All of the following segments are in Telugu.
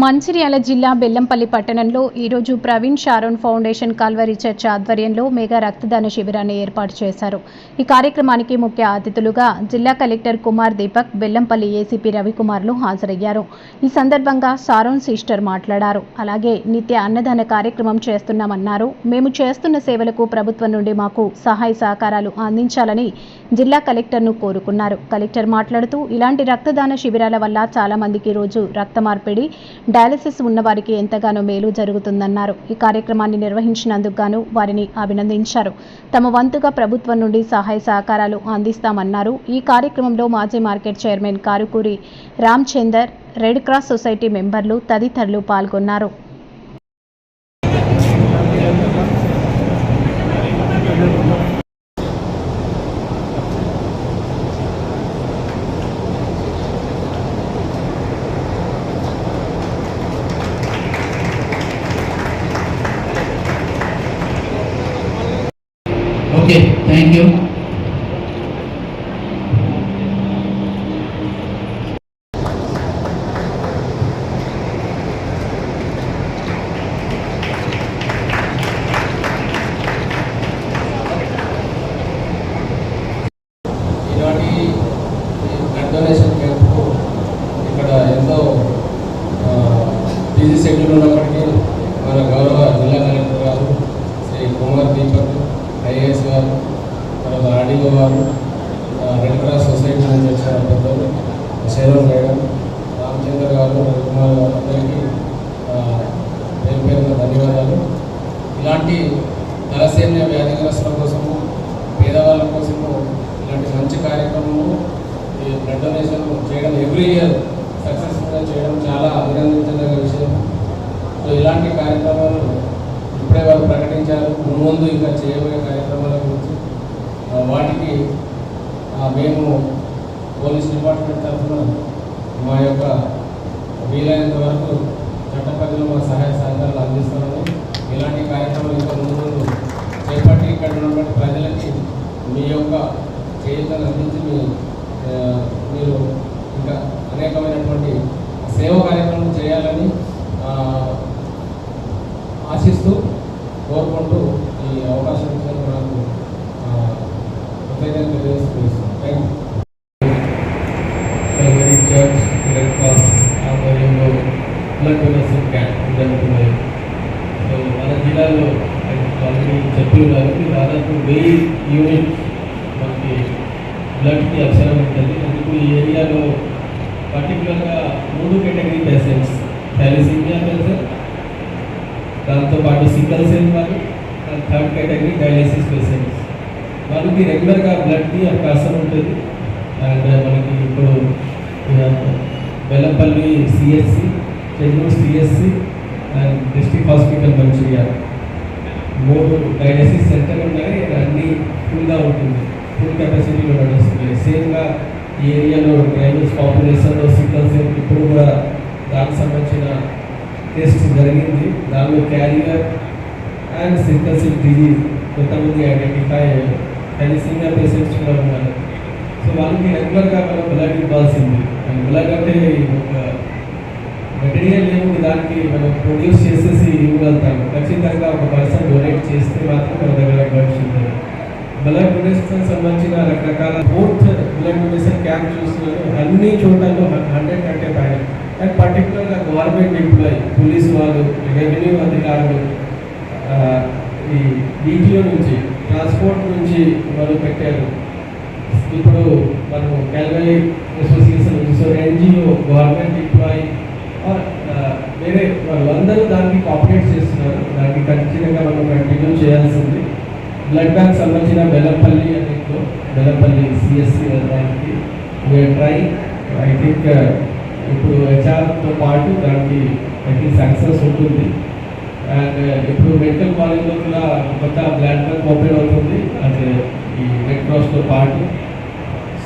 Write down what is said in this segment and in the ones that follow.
మంచిర్యాల జిల్లా బెల్లంపల్లి పట్టణంలో ఈరోజు Praveen Sharon foundation Calvary church ఆధ్వర్యంలో మెగా రక్తదాన శిబిరాన్ని ఏర్పాటు చేశారు. ఈ కార్యక్రమానికి ముఖ్య అతిథులుగా జిల్లా collector Kumar Deepak Bellampalli A C P రవికుమార్లు హాజరయ్యారు. ఈ సందర్భంగా సారోన్ సిస్టర్ మాట్లాడారు. అలాగే నిత్య అన్నదాన కార్యక్రమం చేస్తున్నామన్నారు. మేము చేస్తున్న సేవలకు ప్రభుత్వం నుండి మాకు సహాయ సహకారాలు అందించాలని జిల్లా కలెక్టర్ను కోరుకున్నారు. కలెక్టర్ మాట్లాడుతూ ఇలాంటి రక్తదాన శిబిరాల వల్ల చాలా మందికి రోజు రక్త మార్పిడి డయాలసిస్ ఉన్నవారికి ఎంతగానో మేలు జరుగుతుందన్నారు. ఈ కార్యక్రమాన్ని నిర్వహించినందుకు గాను వారిని అభినందించారు. తమ వంతుగా ప్రభుత్వం నుండి సహాయ సహకారాలు అందిస్తామన్నారు. ఈ కార్యక్రమంలో మాజీ market chairman Karukuri Ramchander red cross society మెంబర్లు తదితరులు పాల్గొన్నారు Okay, thank you. ఇలాంటి బ్లడ్ డొనేషన్ క్యాంపు ఇక్కడ ఎంతో బిజీ షెడ్యూల్ ఉన్నప్పటికీ మన గౌరవ జిల్లా కలెక్టర్ గారు శ్రీ కుమార్ దీపక్ ఐఏఎస్ గారు తర్వాత ఆర్డీఓ గారు రెడ్ క్రాస్ సొసైటీ నుంచి వచ్చిన పెద్దలు శైలం మేడం రామచంద్ర గారు రవికుమార్ గారు అందరికీ పేరు పేరున ధన్యవాదాలు. ఇలాంటి తలసేమ్య వ్యాధిగ్రస్తుల కోసము పేదవాళ్ళ కోసము ఇలాంటి మంచి కార్యక్రమము ఈ బ్లడ్ డొనేషన్ చేయడం ఎవ్రీ ఇయర్ సక్సెస్ఫుల్గా చేయడం చాలా అభినందించదగ్గ విషయం. సో ఇలాంటి కార్యక్రమాలు ఇప్పుడే వారు ప్రకటించారు. ముందు ఇంకా చేయబోయే కార్యక్రమాల గురించి. వాటికి ఆ, మేము పోలీస్ డిపార్ట్మెంట్ తరఫున మా యొక్క వీలైనంత వరకు చట్టపరిధిలో మా సహాయ సహకారాలు అందిస్తున్నాము ఇలాంటి కార్యక్రమాలు ఇంకా ముందు ముందు చేపట్టి ఇక్కడ ఉన్నటువంటి ప్రజలకి మీ యొక్క చేయుతను అందించి మీ ఆ, మీరు ఇంకా అనేకమైనటువంటి సేవ కార్యక్రమం చేయాలని ఆశిస్తూ కోరుకుంటూ ఈ అవకాశం ఇచ్చినందుకు నాకు ఆ, కృతజ్ఞతలు తెలియజేస్తున్నాను. థ్యాంక్ యూ చర్చ్ ఆధ్వర్యంలో బ్లడ్ డొనేషన్ క్యాంప్ జరుగుతున్నాయి. సో మన జిల్లాలో ఆల్రెడీ చెప్పారు కాబట్టి దాదాపు వెయ్యి యూనిట్ మనకి బ్లడ్కి అవసరం ఉంటుంది. అందుకు ఈ ఏరియాలో పర్టికులర్గా మూడు కేటగిరీ పేషెంట్స్ థాలిసీమియా పేషెంట్ దాంతోపాటు సింగల్ సెల్ వాళ్ళు థర్డ్ కేటగిరీ డయాలిసిస్ పేషెంట్స్ వాళ్ళకి రెగ్యులర్గా బ్లడ్కి అవకాశం ఉంటుంది. అండ్ uh, మనకి ఇప్పుడు ఆ, Bellampalli C S C Chennur C S C and district hospital Mancherial. మూడు డయాలసిస్ సెంటర్ ఉన్నాయి. అన్నీ ఫుల్గా ఉంటుంది. ఫుల్ కెపాసిటీలో నడుస్తుంది సేమ్గా ఏరియాలో డ్రైవర్స్ పాపులేషన్లో సిగ్నల్స్ ఇప్పుడు కూడా దానికి సంబంధించిన టెస్ట్ జరిగింది. దానిలో carrier and sickle cell disease కొంతమంది ఐడెంటిఫై అయ్యారు. కానీ సీనియర్ పేషెంట్స్ కూడా ఉన్నారు. సో వాళ్ళకి రెగ్యులర్గా మనం బ్లడ్ ఇవ్వాల్సింది. అండ్ బ్లడ్ అంటే ఒక మెటీరియల్ లేని దానికి మనం ప్రొడ్యూస్ చేసేసి ఇవ్వగలుగుతాము. ఖచ్చితంగా ఒక పర్సన్ డొనేట్ చేస్తే మాత్రం మన దగ్గర బ్లడ్ ఉంటుంది బ్లడ్ డొనేషన్ సంబంధించిన రకరకాల ఫోర్త్ బ్లడ్ డొనేషన్ క్యాంప్ చూస్తున్నాను అన్ని చోట్లలో హండ్రెడ్ కంటే పైన. అండ్ పర్టికులర్గా గవర్నమెంట్ ఎంప్లాయీ పోలీస్ వాళ్ళు రెవెన్యూ అధికారులు ఈ డిటిఓ నుంచి ట్రాన్స్పోర్ట్ నుంచి వాళ్ళు పెట్టారు. ఇప్పుడు మనము క్యాల్వరీ అసోసియేషన్ నుంచి so N G O government employee or వేరే వాళ్ళందరూ దానికి కాపరేట్ చేస్తారు దానికి ఖచ్చితంగా మనం కంటిన్యూ చేయాల్సింది బ్లడ్ బ్యాంక్ సంబంధించిన బెల్లంపల్లి అనేది బెల్లంపల్లి సిఎస్సి దానికి ట్రై ఐ థింక్ ఇప్పుడు హెచ్ఆర్తో పాటు దానికి ఐ థింక్ సక్సెస్ ఉంటుంది. అండ్ uh, ఇప్పుడు మెడికల్ కాలేజ్లో కూడా కొత్త బ్లడ్ బ్యాంక్ ఓపెన్ అవుతుంది. అంటే uh, ఈ రెడ్ క్రాస్తో పాటు.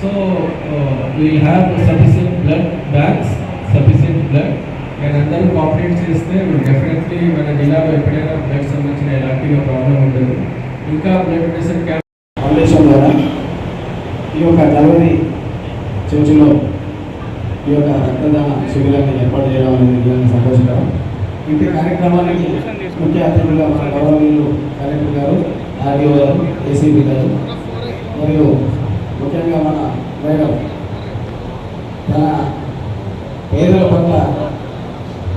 So we have sufficient blood banks sufficient blood and అందరూ కోఆపరేట్ చేస్తే డెఫినెట్లీ మన జిల్లాలో ఎప్పుడైనా బ్లడ్ సంబంధించిన ఎలాంటి ప్రాబ్లం ఉండదు. ఇంకా ప్రైవేటైజేషన్ క్యాంప్ ఫౌండేషన్ ద్వారా ఈ యొక్క గలవరి చర్చిలో ఈ యొక్క రక్తదాన శిబిరాన్ని ఏర్పాటు చేయడం అనేది సంతోషకరం. ఇంటి కార్యక్రమానికి ముఖ్య అతిథులుగా మన గౌరవీయులు కలెక్టర్ గారు ఆర్డీఓ గారు ఏసీబీ గారు మరియు ముఖ్యంగా మన మేడం తన పేదల పట్ల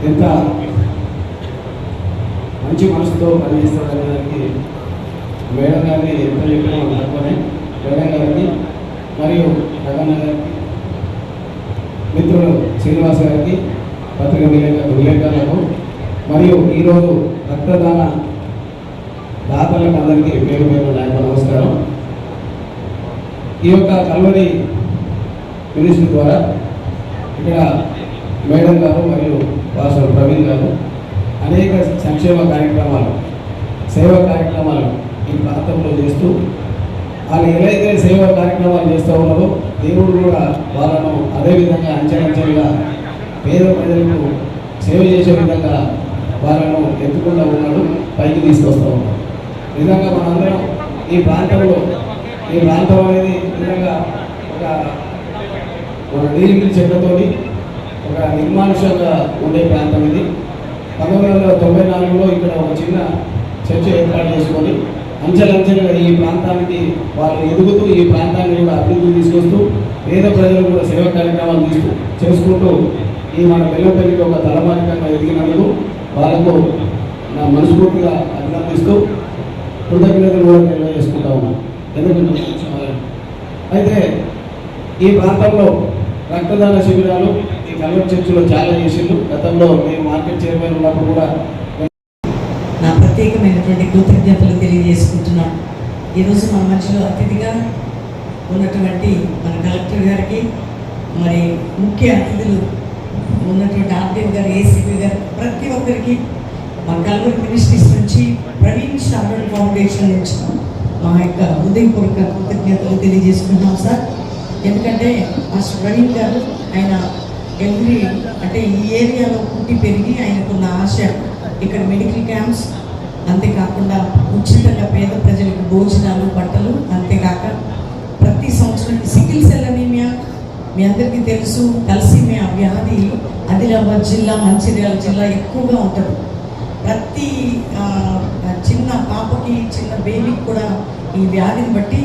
ఎంత మంచి మనసుతో పనిచేస్తారనే దానికి మేడం గారిని ఎంత ఎక్కడ తక్కువనే మేడం గారికి మరియు రగన్న గారికి మిత్రుడు శ్రీనివాస్ గారికి పత్రిక విలేక విలేకరులకు మరియు ఈరోజు రక్తదాన దాతలకు అందరికీ పేరు పేరు నాయకు నమస్కారం. ఈ యొక్క కల్వరి మినిస్టర్ ద్వారా ఇక్కడ మేడం గారు మరియు వాసవ్ ప్రవీణ్ గారు అనేక సంక్షేమ కార్యక్రమాలు సేవా కార్యక్రమాలు ఈ ప్రాంతంలో చేస్తూ వాళ్ళు ఏదైతే సేవా కార్యక్రమాలు చేస్తూ ఉన్నారో దేవుడు కూడా వాళ్ళను అదే విధంగా అంచెలంచెలుగా పేద ప్రజలకు సేవ చేసే విధంగా వాళ్ళను ఎత్తుకుండా ఉన్నాడు పైకి తీసుకొస్తూ ఉన్నాడు. నిజంగా మనందరం ఈ ప్రాంతంలో ఈ ప్రాంతం అనేది నిజంగా ఒక ఒక నీలిగిరి చెట్లతోని ఒక నిర్మానుషంగా ఉండే ప్రాంతం ఇది. పంతొమ్మిది వందల తొంభై నాలుగులో ఇక్కడ ఒక చిన్న చర్చ ఏర్పాటు చేసుకొని అంచెలంచెలుగా ఈ ప్రాంతానికి వాళ్ళు ఎదుగుతూ ఈ ప్రాంతాన్ని కూడా అభివృద్ధి తీసుకొస్తూ పేద ప్రజలు కూడా సేవా కార్యక్రమాలు తీసుకు చేసుకుంటూ ఈ మన పిల్లపల్లికి ఒక తలమానికంగా ఎదిగినందుకు వాళ్ళకు నా మనస్ఫూర్తిగా అభినందిస్తూ కృతజ్ఞతలు కూడా తెలియజేసుకుంటా ఉన్నాను ఎందుకంటే అయితే ఈ ప్రాంతంలో రక్తదాన శిబిరాలు ఈ కల్వర్ చర్చిలో చాలా చేసిండు గతంలో మేము మార్కెట్ చైర్మన్ ఉన్నప్పుడు కూడా ప్రత్యేకమైనటువంటి కృతజ్ఞతలు తెలియజేసుకుంటున్నాం. ఈరోజు మన మధ్యలో అతిథిగా ఉన్నటువంటి మన కలెక్టర్ గారికి మరి ముఖ్య అతిథులు ఉన్నటువంటి ఆర్టీఓ గారు ఏసీపీ గారు ప్రతి ఒక్కరికి మా కల్వర్ మినిస్ట్రీస్ నుంచి ప్రవీణ్ షారన్ ఫౌండేషన్ నుంచి మా యొక్క హృదయపూర్వక కృతజ్ఞతలు తెలియజేసుకుంటున్నాం సార్. ఎందుకంటే మాస్టర్ ప్రవీణ్ గారు ఆయన ఎవ్రీ అంటే ఈ ఏరియాలో పుట్టి పెరిగి ఆయనకున్న ఆశ ఇక్కడ మెడికల్ క్యాంప్స్ అంతేకాకుండా ఉచితంగా పేద ప్రజలకు భోజనాలు బట్టలు అంతేకాక ప్రతి సంవత్సరం సికిల్ సెల్ అనీమియా. మీ అందరికీ తెలుసు తలసీమియా వ్యాధి ఆదిలాబాద్ జిల్లా మంచిర్యాల జిల్లా ఎక్కువగా ఉంటుంది. ప్రతి చిన్న పాపకి చిన్న బేబీకి కూడా ఈ వ్యాధిని బట్టి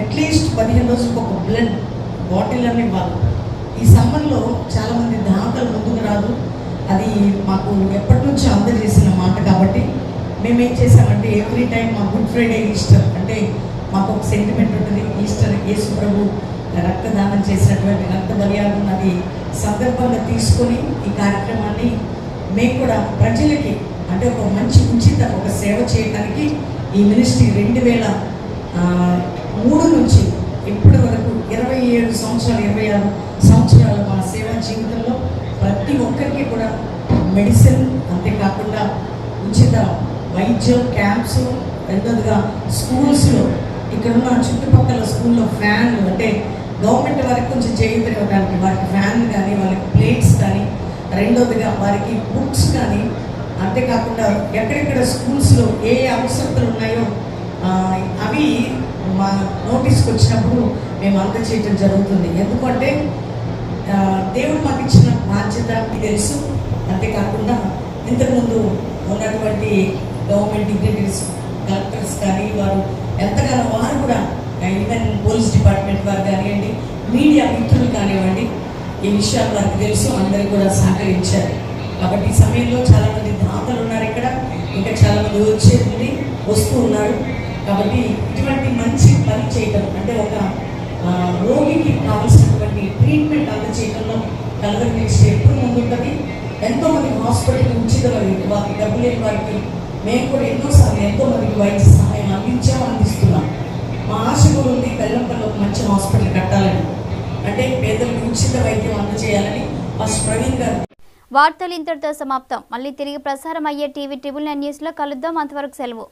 అట్లీస్ట్ పదిహేను రోజులకు ఒక బ్లడ్ బాటిల్ అని ఇవ్వాలి. ఈ సమ్మర్లో చాలా దాతలు ముందుకు రాదు అది మాకు ఎప్పటి నుంచో అందజేసిన మాట కాబట్టి మేము ఏం చేసామంటే ఎవ్రీ టైం మా గుడ్ ఫ్రైడే ఈస్టర్ అంటే మాకు ఒక సెంటిమెంట్ ఉంటుంది. ఈస్టర్ యేసు ప్రభు రక్తదానం చేసినటువంటి రక్త బలియాగం అది సందర్భంగా తీసుకొని ఈ కార్యక్రమాన్ని మేము కూడా ప్రజలకి అంటే ఒక మంచి ఉచిత ఒక సేవ చేయడానికి ఈ మినిస్ట్రీ రెండు వేల మూడు నుంచి ఇప్పటి వరకు ఇరవై ఏడు సంవత్సరాలు ఇరవై ఆరు సంవత్సరాల మా సేవా జీవితంలో ప్రతి ఒక్కరికి కూడా మెడిసిన్ అంతేకాకుండా ఉచిత వైద్యం క్యాంప్స్ రెండోదిగా స్కూల్స్లో ఇక్కడ ఉన్న చుట్టుపక్కల స్కూల్లో ఫ్యాన్లు అంటే గవర్నమెంట్ వారికి కొంచెం చేయడానికి వారికి ఫ్యాన్ కానీ వాళ్ళకి ప్లేట్స్ కానీ రెండోదిగా వారికి బుక్స్ కానీ అంతేకాకుండా ఎక్కడెక్కడ స్కూల్స్లో ఏ ఏ అవసరతలు ఉన్నాయో అవి మా నోటీస్కి వచ్చినప్పుడు మేము అందచేయటం జరుగుతుంది. ఎందుకంటే దేవుడు మాకు ఇచ్చిన బాధ్యత తెలుసు. అంతేకాకుండా ఇంతకుముందు ఉన్నటువంటి గవర్నమెంట్ డిగ్నిటీస్ కలెక్టర్స్ కానీ వారు ఎంతగానో వారు కూడా ఈవెన్ పోలీస్ డిపార్ట్మెంట్ వారు కానివ్వండి మీడియా మిత్రులు కానివ్వండి ఈ విషయాలు వారికి తెలుసు అందరికీ కూడా సహకరించారు. కాబట్టి ఈ సమయంలో చాలామంది దాతలు ఉన్నారు ఇక్కడ ఇంకా చాలామంది వచ్చేది వస్తూ ఉన్నారు. కాబట్టి ఇటువంటి మంచి పని చేయటం అంటే ఒక రోగికి కావాల్సినటువంటి ట్రీట్మెంట్ అందజేయడంలో కలవరి నెక్స్ట్ ఎప్పుడు ముందుంటుంది? ఎంతోమంది హాస్పిటల్ ఉచిత వారికి వారికి డబ్బు లేని వారికి మేము కూడా ఎన్నోసార్లు ఎంతో మందికి వైద్య సహాయం అందించాం అందిస్తున్నాం. మా ఆశ కూడా ఉంది బెల్లంపల్లి ఒక మంచి హాస్పిటల్ కట్టాలని. అంటే పేదలకు ఉచిత వైద్యం అందజేయాలని ఫస్ట్ ప్రవీణ్ గారు. వార్తలు ఇంతటితో సమాప్తం. మళ్ళీ తిరిగి ప్రసారం అయ్యే టీవీ ట్రిబుల్ నైన్ న్యూస్లో కలుద్దాం. అంతవరకు సెలవు.